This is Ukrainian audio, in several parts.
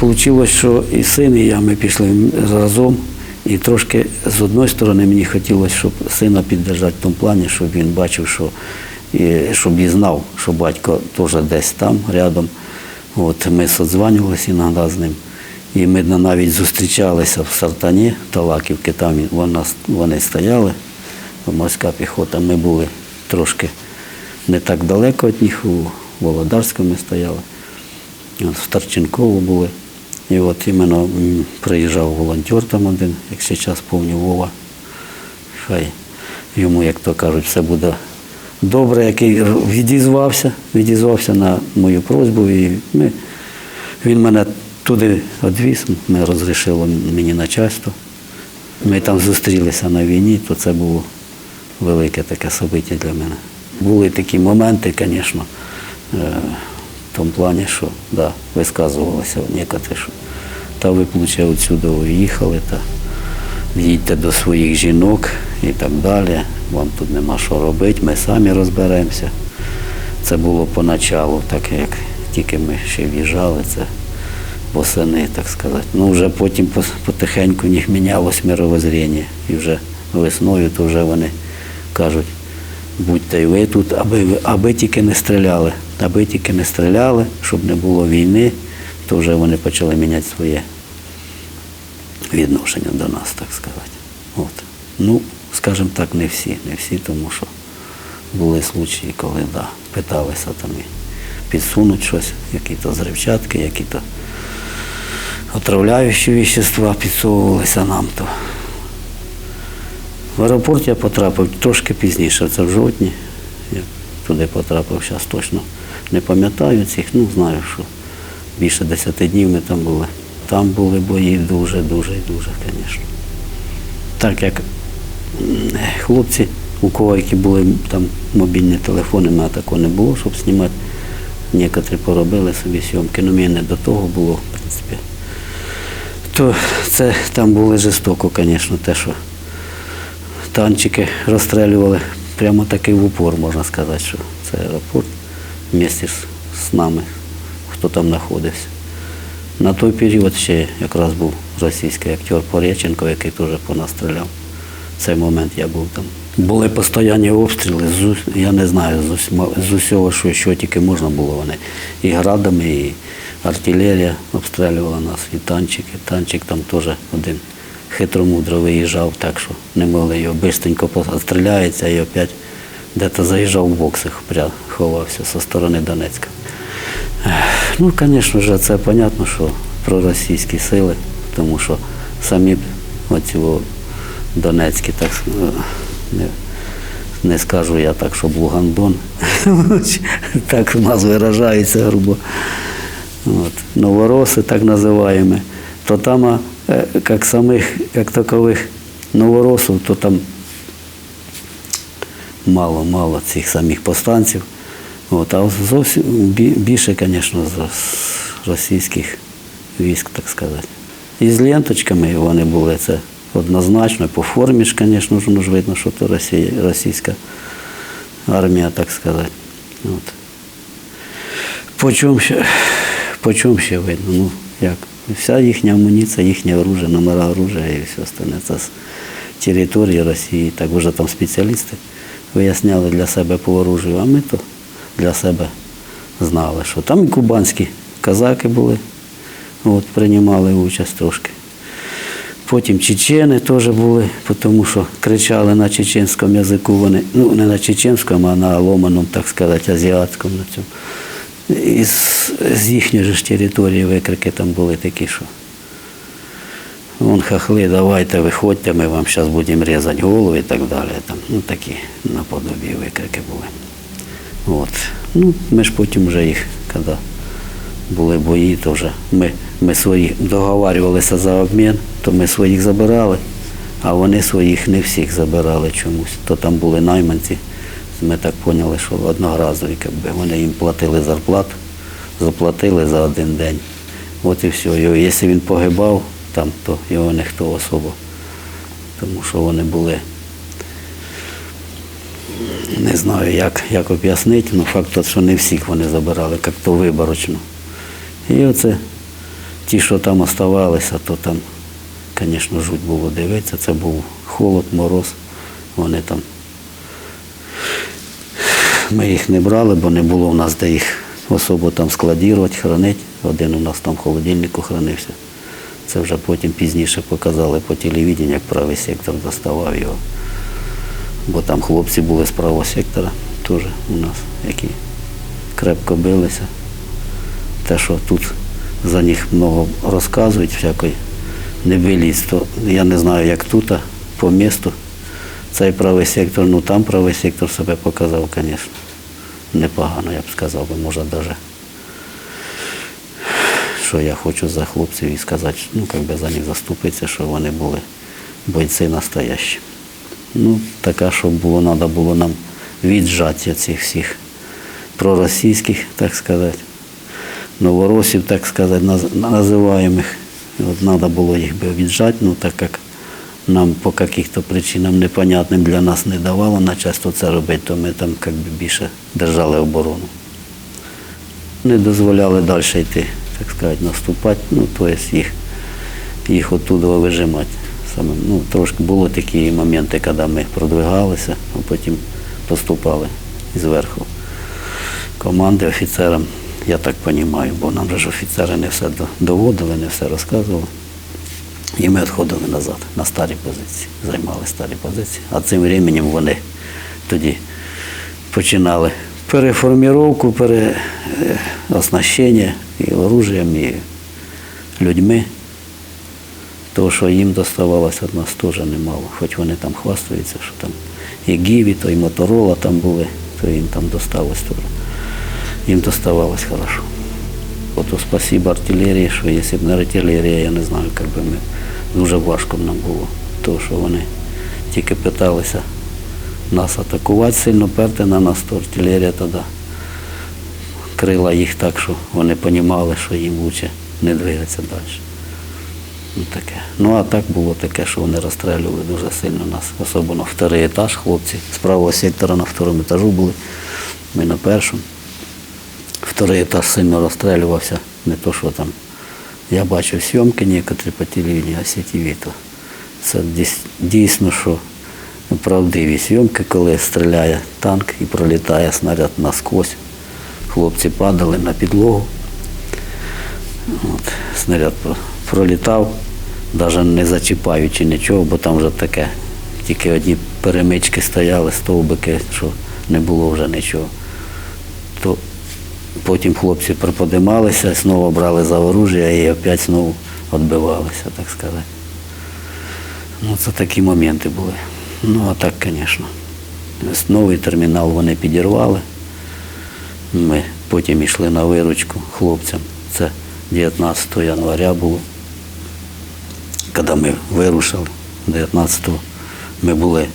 Вийшло, що і син, і я ми пішли разом. І трошки з одної сторони мені хотілося, щоб сина піддержати в тому плані, щоб він бачив, що і щоб і знав, що батько теж десь там рядом. От ми созванювалися іноді з ним. І ми навіть зустрічалися в Сартані, Талаківки, там вона, вони стояли, морська піхота. Ми були трошки не так далеко від них, у Володарському ми стояли. В Старченкову були. І от іменно приїжджав волонтер там один, як час пам'ятаю, Вова. Хай йому, як то кажуть, все буде добре, який відізвався, відізвався на мою просьбу. І ми, він мене туди відвіз, ми розрішили мені начальство. Ми там зустрілися на війні, то це було велике таке собиття для мене. Були такі моменти, звісно, е, в тому плані, що да, висказувалися некоторі, що та ви лучше відсюди уїхали, та їдьте до своїх жінок і так далі. Вам тут нема що робити, ми самі розберемося. Це було поначалу, так як тільки ми ще в'їжджали, це восени, так сказати. Ну вже потім потихеньку в них мінялось мировоззріння. І вже весною то вже вони кажуть, будьте й ви тут, аби, аби тільки не стріляли, аби тільки не стріляли, щоб не було війни, то вже вони почали міняти своє відношення до нас, так сказати. От. Ну, скажімо так, не всі, не всі, тому що були случаї, коли да, питалися там і підсунути щось, які-то зривчатки, які-то отравляючі вещества підсовувалися нам. То. В аеропорт я потрапив трошки пізніше, це в жовтні. Я туди потрапив, зараз точно не пам'ятаю цих, ну знаю, що більше 10 днів ми там були. Там були бої дуже-дуже дуже, звісно. Так як хлопці, у кого які були там мобільні телефони, мене такого не було, щоб знімати. Некоторі поробили собі зйомки, але мені не до того було, в принципі. То це там було жорстоко, звісно, те, що танчики розстрілювали прямо таки в упор, можна сказати, що це аеропорт вместе з, з нами, хто там знаходився. На той період ще якраз був російський актер Пореченко, який теж по нас стріляв. В цей момент я був там. Були постійні обстріли, з, я не знаю, з, з усього, що, що тільки можна було. Вони і градами, і артилерія обстрілювала нас, і танчики. Танчик там теж один хитромудро виїжджав, так що не могли його бистренько постріляється і опять де-то заїжджав в бокси, пря- ховався зі сторони Донецька. Ну, звісно ж, це зрозуміло, що проросійські сили, тому що самі оці донецькі, так е, не, не скажу я так, щоб Лугандон, так у нас виражається грубо. От. Новороси, так називаємо, то там, е, як самих, як такових новоросів, то там мало-мало цих самих повстанців. От, а зовсім більше, звісно, з російських військ, так сказати. І з ленточками вони були, це однозначно. По формі ж, звісно, ж, видно, що то Росія, російська армія, так сказати. От. По чому ще, по чому ще видно? Ну, як? Вся їхня амуніція, їхнє оружие, номера оружия і все остальне. Це з території Росії. Так вже там спеціалісти виясняли для себе по оружию, а ми то для себе знали, що там кубанські казаки були, от, приймали участь трошки. Потім чечени теж були, тому що кричали на чеченському язику вони, ну не на чеченському, а на ломаному, так сказати, азіатському на цьому. І з, з їхньої ж території викрики там були такі, що вон хахли, давайте виходьте, ми вам зараз будемо різати голову і так далі. Там, ну такі наподобі викрики були. От. Ну, ми ж потім вже їх, коли були бої, то вже ми, ми свої договарювалися за обмін, то ми своїх забирали, а вони своїх не всіх забирали чомусь. То там були найманці. Ми так поняли, що одноразові, вони їм платили зарплату, заплатили за один день. От і все. Якщо він погибав там, то його ніхто особо. Тому що вони були не знаю, як, як об'яснити, але факт, що не всіх вони забирали, як то виборочно. І оце ті, що там оставалися, то там, звісно, жуть було дивитися. Це був холод, мороз. Вони там. Ми їх не брали, бо не було в нас де їх особо там складувати, хранити. Один у нас там в холодильнику хранився. Це вже потім пізніше показали по телевіденню, як правий сектор доставав його. Бо там хлопці були з правого сектора теж у нас, які крепко билися. Те, що тут за них много розказують, всякої небилість, то я не знаю, як тут, а по місту. Цей правий сектор, ну там правий сектор себе показав, звісно. Непогано, я б сказав, би, може навіть. Що я хочу за хлопців і сказати, ну, як би за них заступитися, що вони були бойці настоящі. Ну, така, щоб було, треба було нам віджаття цих всіх проросійських, так сказати, новоросів, так сказати, наз- називаємих. От треба було їх би віджати, ну так як нам по каких-то причинам непонятним для нас не давало начальство це робити, то ми там як би, більше держали оборону. Не дозволяли далі йти, так сказати, наступати, ну, тобто їх, їх оттуда вижимати. Саме, ну, трошки були такі моменти, коли ми продвигалися, а потім поступали зверху команди офіцерам, я так розумію, бо нам же ж офіцери не все доводили, не все розказували. І ми відходили назад на старі позиції, займали старі позиції. А цим временем вони тоді починали переформіровку, переоснащення і оружієм, і людьми. Того, що їм доставалося від нас теж немало. Хоч вони там хвастаються, що там і Гіві, то і Моторола там були, то їм там досталось теж. Їм доставалось хорошо. Ото спасибо артилерії, що якщо б не артилерія, я не знаю, як би ми дуже важко б нам було. Тому що вони тільки питалися нас атакувати, сильно перти на нас, то артилерія тоді крила їх так, що вони розуміли, що їм краще не двигатися далі. Ну, таке. Ну а так було таке, що вони розстрілювали дуже сильно нас, особливо вторий етаж, хлопці з правого сектора на второму етажу були, ми на першому. Второй етаж сильно розстрілювався, не то, що там. Я бачив зйомки некоторі по телевізору, а сітєві, то це дійсно, що правдиві зйомки, коли стріляє танк і пролітає снаряд насквозь. Хлопці падали на підлогу. От, снаряд пролітав, навіть не зачіпаючи нічого, бо там вже таке. Тільки одні перемички стояли, стовбики, що не було вже нічого. То потім хлопці приподималися, знову брали за оружие і опять знову відбивалися, так сказати. Ну, це такі моменти були. Ну, а так, звісно. Новий термінал вони підірвали. Ми потім йшли на виручку хлопцям. Це 19 января було. Коли ми вирушили, 19-го, ми були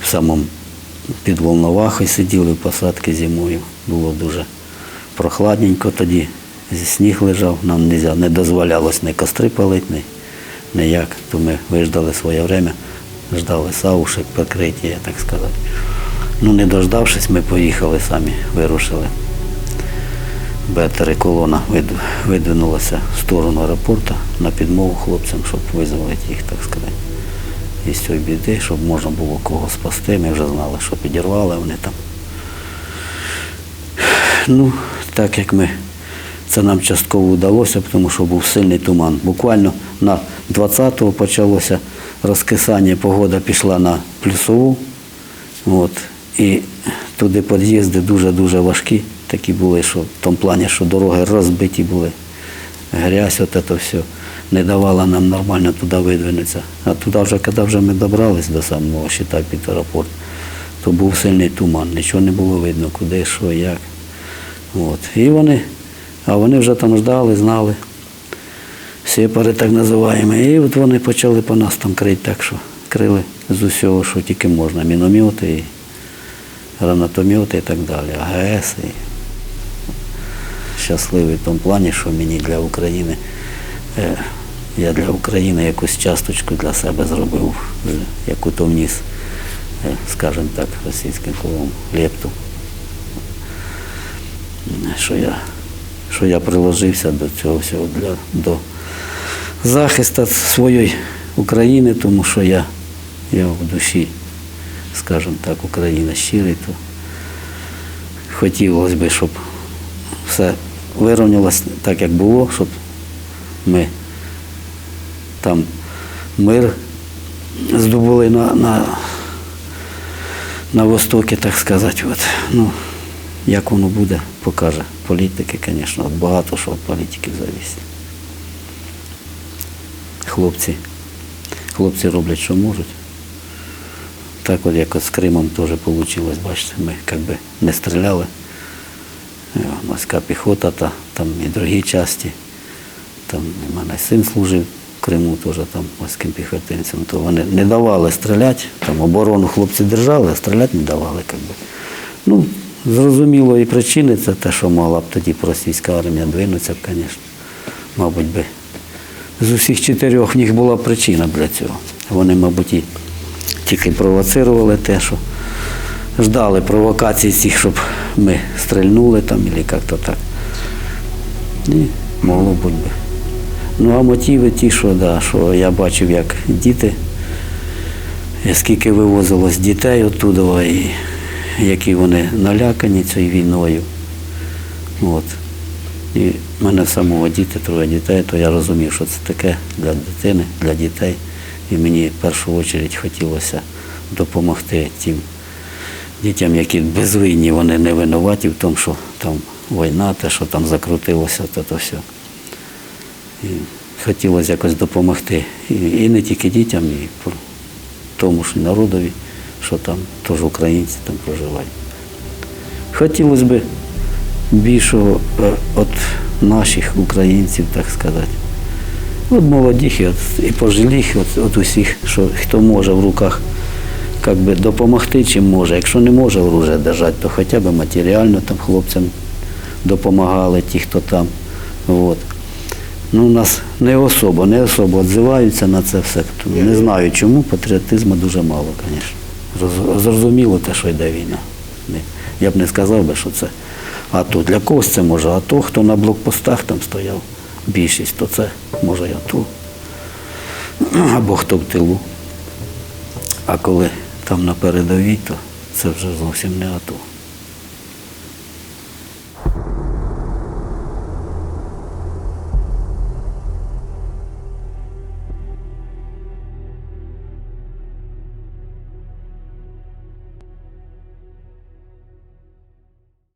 в самому під Волновахою, сиділи в посадці зимою. Було дуже прохладненько тоді. Сніг лежав, нам нельзя, не дозволялось ні костри палити, ні, ніяк. То ми виждали своє время, ждали саушек, прикриття, так сказати. Ну, не дождавшись, ми поїхали самі, вирушили. Бетери колона видвинулася в сторону аеропорту на підмогу хлопцям, щоб визволити їх, так сказати. І з цієї біди, щоб можна було кого спасти. Ми вже знали, що підірвали вони там. Ну, так як ми, це нам частково вдалося, тому що був сильний туман. Буквально на 20-го почалося розкисання, погода пішла на плюсову. От, і туди під'їзди дуже-дуже важкі такі були, що в тому плані, що дороги розбиті були, грязь, от це все не давала нам нормально туди видвинутися. А туди вже, коли вже ми добрались до самого щита під аеропорт, то був сильний туман, нічого не було видно, куди, що, як. От. І вони, а вони вже там ждали, знали. Сепари так називаємо. І от вони почали по нас там крити, так що крили з усього, що тільки можна. Міномети, гранатомети і так далі, АГС. І щасливий в тому плані, що мені для України, е, я для України якусь часточку для себе зробив, е, яку то вніс, е, скажімо так, російським словом, лепту. Що я, що я приложився до цього всього для, до захист від своєї України, тому що я, я в душі, скажімо так, Україна щирий, то хотілося б, щоб все вирівнялося так, як було, щоб ми там мир здобули на, на, на Востокі, так сказати. От. Ну, як воно буде, покаже політики, звісно, багато що від політиків зависить. Хлопці, хлопці роблять, що можуть. Так от як з Кримом теж вийшло, бачите, ми якби не стріляли. Е, Морська піхота, та, там і другі часті. Там у мене син служив в Криму теж там морським піхотинцем, то вони не давали стріляти, там оборону хлопці держали, а стріляти не давали. Якби. Ну, зрозуміло, і причини це те, що могла б тоді російська армія двинутися, б, звісно. Мабуть би. З усіх чотирьох в них була причина для цього. Вони, мабуть, і тільки провоцирували те, що ждали провокацій цих, щоб ми стрельнули там, або як-то так. Ні, могло бути би. Ну а мотиви ті, що, да, що я бачив, як діти, е, скільки вивозилось дітей оттуда, і які вони налякані цією війною. От. І в мене самого діти, троє дітей, то я розумів, що це таке для дитини, для дітей. І мені в першу чергу хотілося допомогти тим дітям, які безвинні, вони не винуваті в тому, що там війна, те, що там закрутилося, то, то все. І хотілося якось допомогти. І, і не тільки дітям, і тому ж народові, що там теж українці там проживають. Хотілося б більшого е, от наших українців, так сказати. От молодих і, от, і пожилих, от, от усіх, що хто може в руках как би, допомогти, чим може. Якщо не може оружие держати, то хоча б матеріально там хлопцям допомагали, ті, хто там. От. Ну, у нас не особо, не особо відзиваються на це все. Не знаю чому, патріотизму дуже мало, звісно. Зрозуміло те, що йде війна. Я б не сказав би, що це АТО. Для когось це може АТО, хто на блокпостах там стояв, більшість, то це може АТО. Або хто в тилу. А коли там на передовій, то це вже зовсім не АТО.